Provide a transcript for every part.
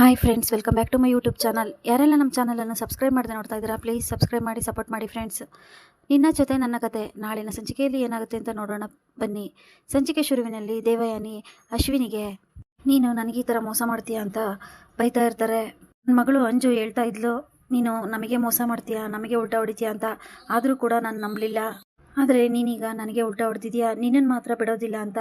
Hi friends welcome back to my YouTube channel ಯಾರೆಲ್ಲ ನಮ್ಮ ಚಾನಲನ್ನು ಸಬ್ಸ್ಕ್ರೈಬ್ ಮಾಡದೆ ನೋಡ್ತಾ ಇದ್ದೀರಾ ಪ್ಲೀಸ್ ಸಬ್ಸ್ಕ್ರೈಬ್ ಮಾಡಿ ಸಪೋರ್ಟ್ ಮಾಡಿ ಫ್ರೆಂಡ್ಸ್ ನಿನ್ನ ಜೊತೆ ನನ್ನ ಕತೆ, ನಾಳಿನ ಸಂಚಿಕೆಯಲ್ಲಿ ಏನಾಗುತ್ತೆ ಅಂತ ನೋಡೋಣ, ಬನ್ನಿ. ಸಂಚಿಕೆ ಶುರುವಿನಲ್ಲಿ ದೇವಯಾನಿ ಅಶ್ವಿನಿಗೆ, ನೀನು ನನಗೆ ಈ ಥರ ಮೋಸ ಮಾಡ್ತೀಯಾ ಅಂತ ಬೈತಾ ಇರ್ತಾರೆ. ನನ್ನ ಮಗಳು ಅಂಜು ಹೇಳ್ತಾ ಇದ್ಲು, ನೀನು ನಮಗೆ ಮೋಸ ಮಾಡ್ತೀಯಾ, ನಮಗೆ ಉಲ್ಟಾ ಹೊಡಿತೀಯಾ ಅಂತ? ಆದರೂ ಕೂಡ ನಾನು ನಂಬಲಿಲ್ಲ. ಆದರೆ ನೀನೀಗ ನನಗೆ ಉಲ್ಟಾ ಹೊಡೆದಿದ್ಯಾ? ನಿನ್ನನ್ನು ಮಾತ್ರ ಬಿಡೋದಿಲ್ಲ ಅಂತ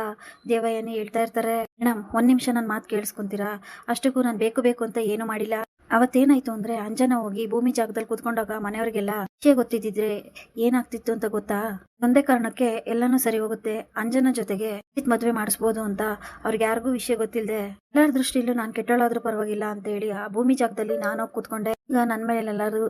ದೇವಯ್ಯನೇ ಹೇಳ್ತಾ ಇರ್ತಾರೆ. ಮೇಡಮ್ ಒಂದು ನಿಮಿಷ ನನ್ನ ಮಾತು ಕೇಳಿಸ್ಕೊಂತೀರಾ? ಅಷ್ಟಕ್ಕೂ ನಾನು ಬೇಕು ಬೇಕು ಅಂತ ಏನು ಮಾಡಿಲ್ಲ. ಅವತ್ತೇನಾಯ್ತು ಅಂದ್ರೆ ಅಂಜನ ಹೋಗಿ ಭೂಮಿ ಜಾಗದಲ್ಲಿ ಕೂತ್ಕೊಂಡಾಗ ಮನೆಯವ್ರಿಗೆಲ್ಲ ವಿಷಯ ಗೊತ್ತಿದ್ದಿದ್ರೆ ಏನಾಗ್ತಿತ್ತು ಅಂತ ಗೊತ್ತಾ? ಒಂದೇ ಕಾರಣಕ್ಕೆ ಎಲ್ಲಾನು ಸರಿ ಹೋಗುತ್ತೆ. ಅಂಜನ ಜೊತೆಗೆ ಮದ್ವೆ ಮಾಡಿಸ್ಬೋದು ಅಂತ ಅವ್ರಿಗೆ ಯಾರಿಗೂ ವಿಷಯ ಗೊತ್ತಿಲ್ಲದೆ ಎಲ್ಲರ ದೃಷ್ಟಿಯಲ್ಲೂ ನಾನು ಕೆಟ್ಟಳಾದ್ರೂ ಪರವಾಗಿಲ್ಲ ಅಂತ ಹೇಳಿ ಆ ಭೂಮಿ ಜಾಗದಲ್ಲಿ ನಾನು ಕೂತ್ಕೊಂಡೆ. ಈಗ ನನ್ನ ಮೇಲೆ ಎಲ್ಲರೂ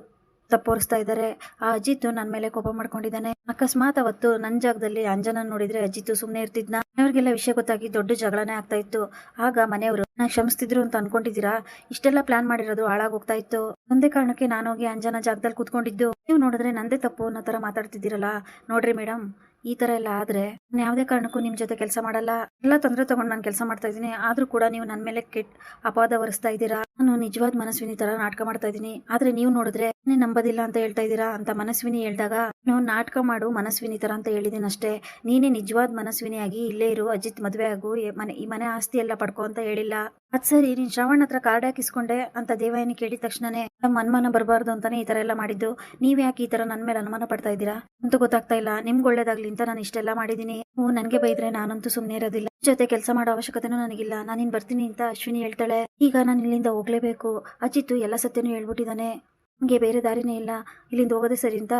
ತಪ್ಪೋರಿಸ್ತಾ ಇದ್ದಾರೆ. ಆ ಅಜಿತ್ ನನ್ನ ಮೇಲೆ ಕೋಪ ಮಾಡ್ಕೊಂಡಿದ್ದಾನೆ. ಅಕಸ್ಮಾತ್ ಅವತ್ತು ನನ್ನ ಜಾಗದಲ್ಲಿ ಅಂಜನ ನೋಡಿದ್ರೆ ಅಜಿತ್ ಸುಮ್ಮನೆ ಇರ್ತಿದ್ನ. ಮನೆಯವ್ರಿಗೆಲ್ಲ ವಿಷಯ ಗೊತ್ತಾಗಿ ದೊಡ್ಡ ಜಗಳನೇ ಆಗ್ತಾ ಇತ್ತು. ಆಗ ಮನೆಯವರು, ನಾ ಕ್ಷಮಿಸ್ತಿದ್ರು ಅಂತ ಅನ್ಕೊಂಡಿದ್ದೀರಾ? ಇಷ್ಟೆಲ್ಲ ಪ್ಲಾನ್ ಮಾಡಿರೋದು ಹಾಳಾಗೋಗ್ತಾ ಇತ್ತು. ಒಂದೇ ಕಾರಣಕ್ಕೆ ನಾನು ಹೋಗಿ ಅಂಜನ ಜಾಗದಲ್ಲಿ ಕೂತ್ಕೊಂಡಿದ್ದು. ನೀವು ನೋಡಿದ್ರೆ ನಂದೇ ತಪ್ಪು ಅನ್ನೋ ತರ ಮಾತಾಡ್ತಿದ್ದೀರಲ್ಲ. ನೋಡ್ರಿ ಮೇಡಮ್ ಈ ತರ ಎಲ್ಲ ಆದ್ರೆ ನಾನು ಯಾವುದೇ ಕಾರಣಕ್ಕೂ ನಿಮ್ ಜೊತೆ ಕೆಲಸ ಮಾಡಲ್ಲ. ಎಲ್ಲ ತೊಂದರೆ ತಗೊಂಡು ನಾನು ಕೆಲಸ ಮಾಡ್ತಾ ಇದ್ದೀನಿ. ಆದ್ರೂ ಕೂಡ ನೀವು ನನ್ನ ಮೇಲೆ ಕೆಟ್ಟ ಅಪಾದ ಹೊರಿಸ್ತಾ ಇದ್ದೀರಾ? ನಾನು ನಿಜವಾದ ಮನಸ್ವಿನಿ ತರ ನಾಟಕ ಮಾಡ್ತಾ ಇದ್ದೀನಿ. ಆದ್ರೆ ನೀವು ನೋಡಿದ್ರೆ ನೀನ್ ನಂಬೋದಿಲ್ಲ ಅಂತ ಹೇಳ್ತಾ ಇದ್ದೀರಾ? ಅಂತ ಮನಸ್ವಿನಿ ಹೇಳಿದಾಗ ನೀವು ನಾಟಕ ಮಾಡು, ಮನಸ್ವಿನಿ ತರ ಅಂತ ಹೇಳಿದೀನಿ ಅಷ್ಟೇ. ನೀನೇ ನಿಜವಾದ ಮನಸ್ವಿನಿಯಾಗಿ ಇಲ್ಲೇ ಇರು, ಅಜಿತ್ ಮದ್ವೆ ಆಗು ಮನೆ, ಈ ಮನೆ ಆಸ್ತಿ ಎಲ್ಲ ಪಡ್ಕೊ ಅಂತ ಹೇಳಿಲ್ಲ. ಅದ್ ಸರಿ, ನೀನ್ ಶ್ರವಣ್ ಹತ್ರ ಕಾರ್ಡ್ ಹಾಕಿಸ್ಕೊಂಡೆ ಅಂತ ದೇವಾಯನಿ ಕೇಳಿದ ತಕ್ಷಣನೇ ನಮ್ಮ ಅನುಮಾನ ಬರಬಾರ್ದು ಅಂತಾನೆ ಈ ತರ ಎಲ್ಲ ಮಾಡಿದ್ದು. ನೀವ್ ಯಾಕೆ ಈ ತರ ನನ್ನ ಮೇಲೆ ಅನುಮಾನ ಪಡ್ತಾ ಇದ್ದೀರಾ? ಅಂತ ಗೊತ್ತಾಗ್ತಾ ಇಲ್ಲ. ನಿಮ್ಗೆ ಒಳ್ಳೇದಾಗ್ಲಿ ಅಂತ ನಾನು ಇಷ್ಟೆಲ್ಲ ಮಾಡಿದೀನಿ. ನೀವು ನನಗೆ ಬೈದ್ರೆ ನಾನಂತೂ ಸುಮ್ಮನೆ ಇರೋದಿಲ್ಲ. ಜೊತೆ ಕೆಲಸ ಮಾಡೋ ಅವಶ್ಯಕತೆನೂ ನನಗಿಲ್ಲ. ನಾನು ಇನ್ ಬರ್ತೀನಿ ಅಂತ ಅಶ್ವಿನಿ ಹೇಳ್ತಾಳೆ. ಈಗ ನಾನು ಇಲ್ಲಿಂದ ಹೋಗ್ಲೇಬೇಕು. ಅಜಿತ್ತು ಎಲ್ಲ ಸತ್ಯನೂ ಹೇಳ್ಬಿಟ್ಟಿದ್ದಾನೆ ನಿಮಗೆ ಬೇರೆ ದಾರಿನೇ ಇಲ್ಲ. ಇಲ್ಲಿಂದ ಹೋಗೋದೇ ಸರಿ ಅಂತ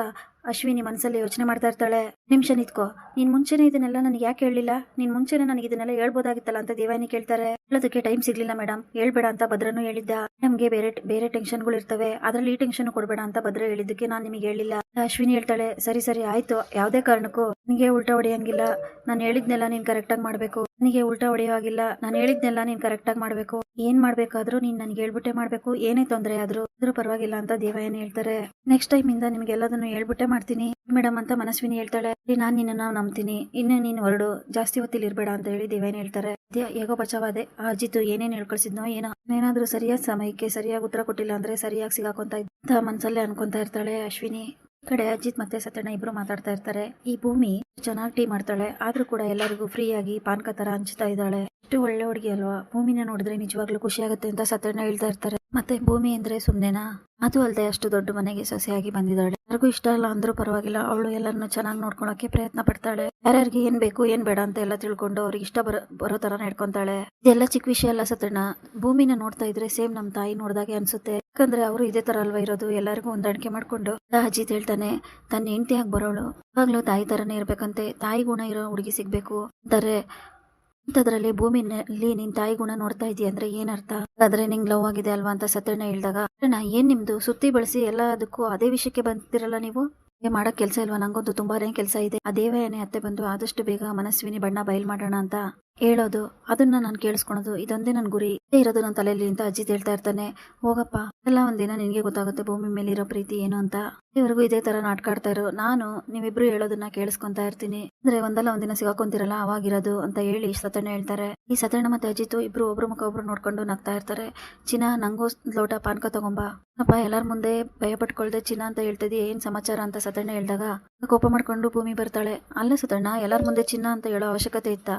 ಅಶ್ವಿನಿ ಮನಸ್ಸಲ್ಲಿ ಯೋಚನೆ ಮಾಡ್ತಾ ಇರ್ತಾಳೆ. ನಿಮಿಷ ನಿತ್ಕೋ. ನೀನ್ ಮುಂಚೆನೆ ಇದನ್ನೆಲ್ಲ ನನಗೆ ಯಾಕೆ ಹೇಳಲಿಲ್ಲ ನೀನ್ ಮುಂಚೆನೆ ನನಗೆ ಇದನ್ನೆಲ್ಲ ಹೇಳ್ಬೋದಾಗಿತ್ತಲ್ಲ ಅಂತ ದೇವಾನಿ ಕೇಳ್ತಾರೆ. ಹೇಳೋದಕ್ಕೆ ಟೈಮ್ ಸಿಗ್ಲಿಲ್ಲ ಮೇಡಮ್ ಹೇಳ್ಬೇಡ ಅಂತ ಭದ್ರನು ಹೇಳಿದ್ದ. ನಮ್ಗೆ ಬೇರೆ ಬೇರೆ ಟೆನ್ಷನ್ಗಳು ಇರ್ತವೆ. ಅದ್ರಲ್ಲಿ ಈ ಟೆನ್ಷನ್ ಕೊಡ್ಬೇಡ ಅಂತ ಭದ್ರ ಹೇಳಿದ್ದಕ್ಕೆ ನಾನು ನಿಮಗೆ ಹೇಳಿಲ್ಲ. ಅಶ್ವಿನಿ ಹೇಳ್ತಾಳೆ, ಸರಿ ಸರಿ, ಆಯ್ತು. ಯಾವುದೇ ಕಾರಣಕ್ಕೂ ನಿಂಗೆ ಉಲ್ಟಾ ಹೊಡೆಯಂಗಿಲ್ಲ. ನಾನು ಹೇಳಿದ್ನೆಲ್ಲ ನೀನ್ ಕರೆಕ್ಟಾಗಿ ಮಾಡಬೇಕು. ನನಗೆ ಉಲ್ಟಾ ಹೊಡೆಯೋ ಆಗಿಲ್ಲ ನಾನು ಹೇಳಿದ್ನೆಲ್ಲ ನೀನ್ ಕರೆಕ್ಟಾಗಿ ಮಾಡಬೇಕು. ಏನ್ ಮಾಡ್ಬೇಕಾದ್ರೂ ನೀನ್ ನನ್ಗೆ ಹೇಳ್ಬಿಟ್ಟೆ ಮಾಡ್ಬೇಕು. ಏನೇ ತೊಂದರೆ ಆದ್ರೂ ಆದ್ರೂ ಪರವಾಗಿಲ್ಲ ಅಂತ ದೇವಯ್ಯನ ಹೇಳ್ತಾರೆ. ನೆಕ್ಸ್ಟ್ ಟೈಮ್ ಇಂದ ನಿಮ್ಗೆ ಎಲ್ಲದನ್ನು ಹೇಳ್ಬಿಟ್ಟೆ ಮಾಡ್ತೀನಿ. ಮೇಡಮ್ ಅಂತ ಮನಸ್ವಿನಿ ಹೇಳ್ತಾಳೆ ನಾನು ನಿನ್ನ ನಂಬ್ತೀನಿ. ಇನ್ನು ನೀನು ಹೊರಡು. ಜಾಸ್ತಿ ಹೊತ್ತಿಲ್ ಇರ್ಬೇಡ ಅಂತ ಹೇಳಿ ದೇವಯ್ಯನ ಹೇಳ್ತಾರೆ. ಹೇಗೋ ಬಚಾವಾದೆ ಆ ಅಜಿತ್ ಏನೇನ್ ಹೇಳ್ಕೊಳ್ಸಿದ್ನೋ ಏನೋ. ಏನಾದ್ರೂ ಸರಿಯಾದ ಸಮಯಕ್ಕೆ ಸರಿಯಾಗಿ ಉತ್ತರ ಕೊಟ್ಟಿಲ್ಲ ಅಂದ್ರೆ ಸರಿಯಾಗಿ ಸಿಗಾಕೊಂತ ಇದ್ದ ಮನ್ಸಲ್ಲೇ ಅನ್ಕೊಂತ ಇರ್ತಾಳೆ ಅಶ್ವಿನಿ. ಕಡೆ ಅಜಿತ್ ಮತ್ತೆ ಸತ್ಯಣ್ಣ ಇಬ್ರು ಮಾತಾಡ್ತಾ ಇರ್ತಾರೆ. ಈ ಭೂಮಿ ಚೆನ್ನಾಗಿ ಟೀ ಮಾಡ್ತಾಳೆ. ಆದ್ರೂ ಕೂಡ ಎಲ್ಲರಿಗೂ ಫ್ರೀ ಆಗಿ ಪಾನ್ಕ ತರ ಹಂಚ್ತಾ ಇದ್ದಾಳೆ. ಎಷ್ಟು ಒಳ್ಳೆ ಹುಡುಗಿ ಅಲ್ವಾ? ಭೂಮಿನ ನೋಡಿದ್ರೆ ನಿಜವಾಗ್ಲೂ ಖುಷಿ ಆಗುತ್ತೆ ಅಂತ ಸತ್ಯಣ್ಣ ಹೇಳ್ತಾ ಇರ್ತಾರೆ. ಮತ್ತೆ ಭೂಮಿ ಅಂದ್ರೆ ಸುಮ್ನೆನಾ? ಅದು ಅಲ್ಲದೆ ಅಷ್ಟು ದೊಡ್ಡ ಮನೆಗೆ ಸೊಸೆಯಾಗಿ ಬಂದಿದ್ದಾಳೆ. ಯಾರಿಗೂ ಇಷ್ಟ ಇಲ್ಲ ಅಂದ್ರೂ ಪರವಾಗಿಲ್ಲ. ಅವಳು ಎಲ್ಲರನ್ನು ಚೆನ್ನಾಗಿ ನೋಡ್ಕೊಳಕ್ಕೆ ಪ್ರಯತ್ನ ಪಡ್ತಾಳೆ. ಯಾರ್ಯಾರಿಗೆ ಏನ್ ಬೇಕು, ಏನ್ ಬೇಡ ಅಂತ ಎಲ್ಲ ತಿಳ್ಕೊಂಡು ಅವ್ರಿಗೆ ಇಷ್ಟ ಬರೋ ಬರೋ ತರ ನಡ್ಕೊಂತಾಳೆ. ಇದೆಲ್ಲ ಚಿಕ್ಕ ವಿಷಯ ಅಲ್ಲ ಸತ್ಯಣ್ಣ. ಭೂಮಿನ ನೋಡ್ತಾ ಇದ್ರೆ ಸೇಮ್ ನಮ್ ತಾಯಿ ನೋಡ್ದಾಗೆ ಅನ್ಸುತ್ತೆ. ಯಾಕಂದ್ರೆ ಅವರು ಇದೇ ತರ ಅಲ್ವಾ ಇರೋದು? ಎಲ್ಲರಿಗೂ ಹೊಂದಾಣಿಕೆ ಮಾಡ್ಕೊಂಡು ಅಜಿತ್ ಹೇಳ್ತಾನೆ, ತನ್ನ ಹೆಂಡತಿಯಾಗಿ ಬರೋಳು. ಯಾವಾಗ್ಲೂ ತಾಯಿ ತರನೇ ಇರ್ಬೇಕಂತೆ. ತಾಯಿ ಗುಣ ಇರೋ ಹುಡುಗಿ ಸಿಗ್ಬೇಕು. ಅಂತಾರೆ. ಇಂಥದ್ರಲ್ಲಿ ಭೂಮಿನಲ್ಲಿ ನಿನ್ ತಾಯಿ ಗುಣ ನೋಡ್ತಾ ಇದೀಯ ಅಂದ್ರೆ ಏನರ್ಥ ಆದ್ರೆ ನಿಂಗ್ ಲವ್ ಆಗಿದೆ ಅಲ್ವಾ ಅಂತ ಸತ್ಯಣ್ಣ ಹೇಳ್ದಾಗ ನಾ ಏನ್ ನಿಮ್ದು? ಸುತ್ತಿ ಬಳಸಿ ಎಲ್ಲದಕ್ಕೂ ಅದೇ ವಿಷಯಕ್ಕೆ ಬಂದಿರಲ್ಲ ನೀವು? ಮಾಡಕ್ ಕೆಲಸ ಇಲ್ವಾ? ನಂಗೊಂದು ತುಂಬಾನೇ ಕೆಲಸ ಇದೆ. ಆ ದೇವಯಾನೆ ಅತ್ತೆ ಬಂದು ಆದಷ್ಟು ಬೇಗ ಮನಸ್ವಿನಿ ಬಣ್ಣ ಬಯಲ್ ಮಾಡೋಣ ಅಂತ. ಹೇಳೋದು, ಅದನ್ನ ನಾನು ಕೇಳಿಸ್ಕೊಳೋದು, ಇದೊಂದೇ ನನ್ನ ಗುರಿ. ಇದೇ ಇರೋದು ನನ್ನ ತಲೆಯಲ್ಲಿ ಅಂತ ಅಜ್ಜಿ ಹೇಳ್ತಾ ಇರ್ತಾನೆ. ಹೋಗಪ್ಪ ಎಲ್ಲ ಒಂದಿನ ನಿನಗೆ ಗೊತ್ತಾಗುತ್ತೆ ಭೂಮಿ ಮೇಲೆ ಇರೋ ಪ್ರೀತಿ ಏನು ಅಂತ. ಇವರೆಗೂ ಇದೇ ತರ ನಾಟಕ ಆಡ್ತಾ ಇರೋ ನಾನು, ನೀವಿಬ್ರು ಹೇಳೋದನ್ನ ಕೇಳಿಸ್ಕೊಂತಾ ಇರ್ತೀನಿ. ಅಂದ್ರೆ ಒಂದಲ್ಲ ಒಂದಿನ ಸಿಗಾಕೊಂತಿರಲ್ಲ, ಅವಾಗಿರೋದು ಅಂತ ಹೇಳಿ ಸತಣ್ಣ ಹೇಳ್ತಾರೆ. ಈ ಸತಣ್ಣ ಮತ್ತೆ ಅಜಿತ್ ಇಬ್ರು ಒಬ್ರು ಮುಖ ಒಬ್ರು ನೋಡ್ಕೊಂಡು ನಗ್ತಾ ಇರ್ತಾರೆ. ಚಿನ್ನ, ನಂಗೂ ಲೋಟ, ಪಾನ್ಕ ತಗೊಂಬಾ. ಅಪ್ಪ ಎಲ್ಲಾರ ಮುಂದೆ ಭಯ ಪಟ್ಕೊಳ್ದೆ ಚಿನ್ನ ಅಂತ ಹೇಳ್ತಿದ್ದಿ, ಏನ್ ಸಮಾಚಾರ ಅಂತ ಸತಣ್ಣ ಹೇಳ್ದಾಗ. ಕೋಪ ಮಾಡ್ಕೊಂಡು ಭೂಮಿ ಬರ್ತಾಳೆ. ಅಲ್ಲ ಸತಣ್ಣ ಎಲ್ಲರ ಮುಂದೆ ಚಿನ್ನ ಅಂತ ಹೇಳೋ ಅವಶ್ಯಕತೆ ಇತ್ತ?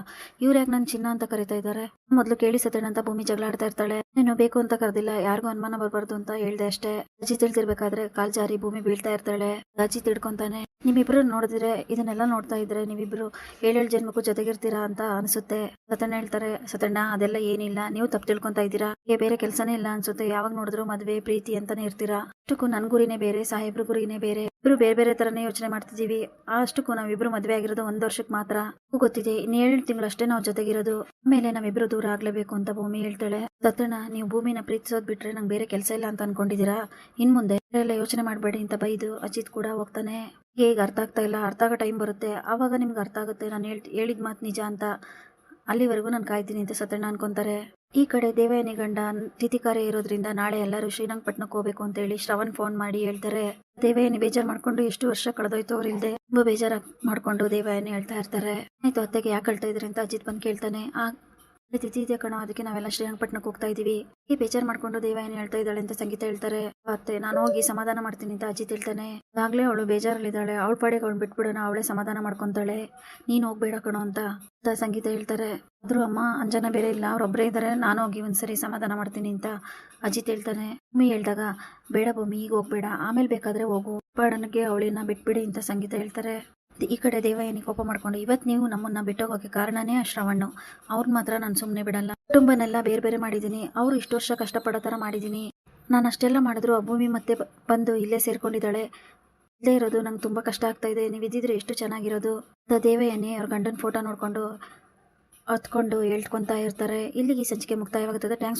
ಇವ್ರು ನನ್ ಚಿನ್ನ ಅಂತ ಕರಿತಾ ಇದ್ದಾರೆ. ಮೊದ್ಲು ಕೇಳಿ ಸತಣ್ಣ ಅಂತ ಭೂಮಿ ಜಗಳ ಆಡ್ತಾ ಇರ್ತಾಳೆ. ನೀನು ಬೇಕು ಅಂತ ಕರೆದಿಲ್ಲ. ಯಾರಿಗೂ ಅನುಮಾನ ಬರಬಾರ್ದು ಅಂತ ಹೇಳ್ದೆ ಅಷ್ಟೇ. ಅಜ್ಜಿ ತಿಳಿದಿರ್ಬೇಕಾದ್ರೆ ಕಾಲ್ ಜಾರಿ ಭೂಮಿ ಬೀಳ್ತಾ ಇರ್ತಾಳೆ. ಅಜ್ಜಿ ತಿಳ್ಕೊಂತಾನೆ. ನಿಮ್ಮಿಬ್ರು ನೋಡಿದ್ರೆ ಇದನ್ನೆಲ್ಲ ನೋಡ್ತಾ ಇದ್ರೆ ನೀವಿಬ್ರು ಏಳೇಳು ಜನ್ಮಕ್ಕೂ ಜೊತೆಗಿರ್ತೀರಾ ಅಂತ ಅನ್ಸುತ್ತೆ. ಸತಣ್ಣ ಹೇಳ್ತಾರೆ ಸತಣ್ಣ ಅದೆಲ್ಲ ಏನಿಲ್ಲ. ನೀವು ತಪ್ಪು ತಿಳ್ಕೊಂತಾ ಇದ್ದೀರಾ? ಬೇರೆ ಕೆಲಸನೇ ಇಲ್ಲ ಅನ್ಸುತ್ತೆ. ಯಾವಾಗ ನೋಡಿದ್ರು ಮದ್ವೆ, ಪ್ರೀತಿ ಅಂತಾನೆ ಇರ್ತೀರಾ? ಅಷ್ಟಕ್ಕೂ ನನ್ ಗುರಿನೇ ಬೇರೆ, ಸಾಹೇಬ್ರ ಗುರಿನೇ ಬೇರೆ. ಇಬ್ರು ಬೇರೆ ಬೇರೆ ತರನೇ ಯೋಚನೆ ಮಾಡ್ತಿದೀವಿ ಅಷ್ಟಕ್ಕೂ ನಾವಿಬ್ರು ಮದ್ವೆ ಆಗಿರೋದು ಒಂದ್ ವರ್ಷಕ್ಕೆ ಮಾತ್ರ. ಗೊತ್ತಿದೆ ಇನ್ನು ಏಳು ತಿಂಗಳಷ್ಟೇ ನಾವು ಜೊತೆಗಿರೋದು. ಆಮೇಲೆ ನಾವಿಬ್ರು ದೂರ ಆಗ್ಲೇಬೇಕು ಅಂತ ಭೂಮಿ ಹೇಳ್ತಾಳೆ. ಸತ್ತಣ್ಣ ನೀವು ಭೂಮಿನ ಪ್ರೀತಿಸೋದ್ ಬಿಟ್ರೆ ನಂಗೆ ಬೇರೆ ಕೆಲಸ ಇಲ್ಲ ಅಂತ ಅನ್ಕೊಂಡಿದೀರಾ ಇನ್ ಮುಂದೆ ಎಲ್ಲ ಯೋಚನೆ ಮಾಡಬೇಡಿ ಅಂತ ಬೈದು ಅಜಿತ್ ಕೂಡ ಹೋಗ್ತಾನೆ. ಈಗ ಅರ್ಥ ಆಗ್ತಾ ಇಲ್ಲ, ಅರ್ಥ ಆಗೋ ಟೈಮ್ ಬರುತ್ತೆ. ಅವಾಗ ನಿಮ್ಗೆ ಅರ್ಥ ಆಗುತ್ತೆ, ನಾನು ಹೇಳ್, ಹೇಳಿದ ಮಾತು ನಿಜ ಅಂತ. ಅಲ್ಲಿವರೆಗೂ ನಾನು ಕಾಯ್ತೀನಿ ಅಂತ ಸತ್ಯಣ್ಣ ಅನ್ಕೊಂತಾರೆ. ಈ ಕಡೆ ದೇವಯಾನಿ ಗಂಡ ತಿಥಿ ಕಾರ್ಯ ಇರೋದ್ರಿಂದ ನಾಳೆ ಎಲ್ಲರೂ ಶ್ರೀರಂಗಪಟ್ಟಣಕ್ಕೆ ಹೋಗ್ಬೇಕು ಅಂತ ಹೇಳಿ ಶ್ರವಣ್ ಫೋನ್ ಮಾಡಿ ಹೇಳ್ತಾರೆ. ದೇವಯಾನಿ ಬೇಜಾರ್ ಮಾಡ್ಕೊಂಡು ಎಷ್ಟು ವರ್ಷ ಕಳೆದೋಯ್ತು ಅವ್ರಿಲ್ದೆ? ತುಂಬಾ ಬೇಜಾರ್ ಮಾಡ್ಕೊಂಡು ದೇವಯಾನಿ ಹೇಳ್ತಾ ಇರ್ತಾರೆ. ಆಯ್ತು ಅತ್ತೆಗೆ ಯಾಕೆ ಹೇಳ್ತಾ ಇದ್ರಿ ಅಂತ ಅಜಿತ್ ಬಂದು ಕೇಳ್ತಾನೆ. ಆ ತಿಥಿ ಇದೆ ಕಣೋ, ಅದಕ್ಕೆ ನಾವೆಲ್ಲ ಶ್ರೀರಂಗಪಟ್ಟಣಕ್ಕೆ ಹೋಗ್ತಾ ಇದೀವಿ ಈ ಬೇಜಾರ್ ಮಾಡ್ಕೊಂಡು ದೇವ ಏನ್ ಹೇಳ್ತಾ ಇದ್ದಾಳೆ ಅಂತ ಸಂಗೀತ ಹೇಳ್ತಾರೆ. ಮತ್ತೆ ನಾನು ಹೋಗಿ ಸಮಾಧಾನ ಮಾಡ್ತೀನಿ ಅಂತ ಅಜ್ಜಿ ಹೇಳ್ತಾನೆ. ಆಗ್ಲೇ ಅವಳು ಬೇಜಾರಲ್ಲಿದ್ದಾಳೆ. ಅವಳ ಪಾಡಿಗೆ ಅವಳು ಬಿಟ್ಬಿಡೋಣ, ಅವಳೇ ಸಮಾಧಾನ ಮಾಡ್ಕೊಂತಾಳೆ. ನೀನು ಹೋಗ್ಬೇಡ ಕಣೋ ಅಂತ ಅಂತ ಸಂಗೀತ ಹೇಳ್ತಾರೆ. ಆದ್ರೂ ಅಮ್ಮ, ಅಂಜನ ಬೇರೆ ಇಲ್ಲ ಅವ್ರೊಬ್ಬರೇ ಇದ್ದಾರೆ ನಾನು ಹೋಗಿ ಒಂದ್ಸರಿ ಸಮಾಧಾನ ಮಾಡ್ತೀನಿ ಅಂತ ಅಜ್ಜಿ ಹೇಳ್ತಾನೆ. ಭೂಮಿ ಹೇಳ್ದಾಗ, ಬೇಡ ಭೂಮಿ, ಈಗ ಹೋಗ್ಬೇಡ, ಆಮೇಲೆ ಬೇಕಾದ್ರೆ ಹೋಗು. ಪಾಡನಿಗೆ ಅವಳನ್ನ ಬಿಟ್ಬಿಡಿ ಅಂತ ಸಂಗೀತ ಹೇಳ್ತಾರೆ. ಈ ಕಡೆ ದೇವಯ್ಯನಿಗೆ ಕೋಪ ಮಾಡ್ಕೊಂಡು ಇವತ್ತು ನೀವು ನಮ್ಮನ್ನ ಬಿಟ್ಟೋಗೋಕೆ ಕಾರಣನೇ ಆ ಶ್ರವಣ್ಣು. ಅವ್ರನ್ನ ಮಾತ್ರ ನಾನು ಸುಮ್ಮನೆ ಬಿಡಲ್ಲ. ಕುಟುಂಬನೆಲ್ಲ ಬೇರೆ ಬೇರೆ ಮಾಡಿದ್ದೀನಿ ಅವರು ಇಷ್ಟು ವರ್ಷ ಕಷ್ಟಪಡೋ ಥರ ಮಾಡಿದ್ದೀನಿ ನಾನು ಅಷ್ಟೆಲ್ಲ ಮಾಡಿದ್ರು ಭೂಮಿ ಮತ್ತೆ ಬಂದು ಇಲ್ಲೇ ಸೇರ್ಕೊಂಡಿದ್ದಾಳೆ. ಇಲ್ಲೇ ಇರೋದು ನಂಗೆ ತುಂಬ ಕಷ್ಟ ಆಗ್ತಾ ಇದೆ. ನೀವು ಇದ್ದಿದ್ರೆ ಎಷ್ಟು ಚೆನ್ನಾಗಿರೋದು? ಅಂತ ದೇವಯ್ಯನೇ ಅವ್ರ ಗಂಡನ ಫೋಟೋ ನೋಡಿಕೊಂಡು ಹತ್ಕೊಂಡು ಹೇಳ್ಕೊತಾ ಇರ್ತಾರೆ. ಇಲ್ಲಿಗೆ ಸಂಚಿಕೆ ಮುಕ್ತಾಯವಾಗುತ್ತದೆ. ಥ್ಯಾಂಕ್ಸ್